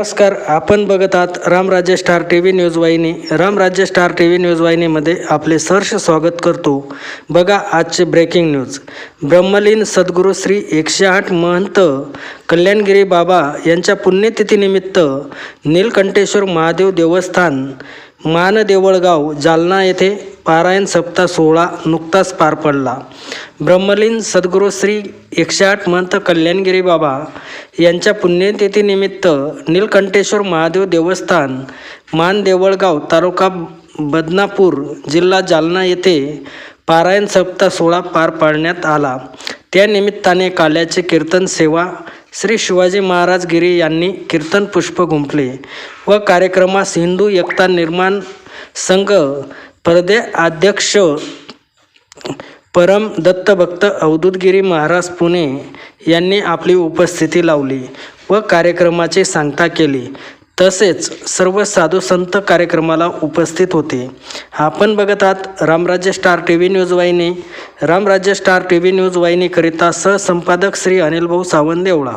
नमस्कार आपण बघत आहात Ramrajya star T V news वाहिनी. Ramrajya star T V news वाहिनीमध्ये आपले सहर्ष स्वागत करतो. बघा आजचे ब्रेकिंग न्यूज ब्रह्मलीन सद्गुरू श्री एकशे आठ महंत कल्याणगिरी बाबा यांच्या पुण्यतिथीनिमित्त नीलकंठेश्वर महादेव देवस्थान मान देवळगाव जालना येथे पारायण सप्ताह सोहळा नुकताच पार पडला. ब्रह्मलीन सद्गुरू श्री एकशे आठ महंत कल्याणगिरी बाबा यांच्या पुण्यतिथीनिमित्त नीलकंठेश्वर महादेव देवस्थान मान देवळगाव तालुका बदनापूर जिल्हा जालना येथे पारायण सप्ताह सोहळा पार पाडण्यात आला. त्यानिमित्ताने काल्याचे कीर्तन सेवा श्री शिवाजी महाराज गिरी यांनी कीर्तन पुष्प गुंफले व कार्यक्रमास हिंदू एकता निर्माण संघ परदे अध्यक्ष परम दत्तभक्त अवधूतगिरी महाराज पुणे यांनी आपली उपस्थिती लावली व कार्यक्रमाची सांगता केली. तसेच सर्व साधू संत कार्यक्रमाला उपस्थित होते. आपण बघत आहात Ramrajya star T V news वाहिनी. Ramrajya star T V news वाहिनीकरिता सहसंपादक Shri Anilbhau Sawant Devla.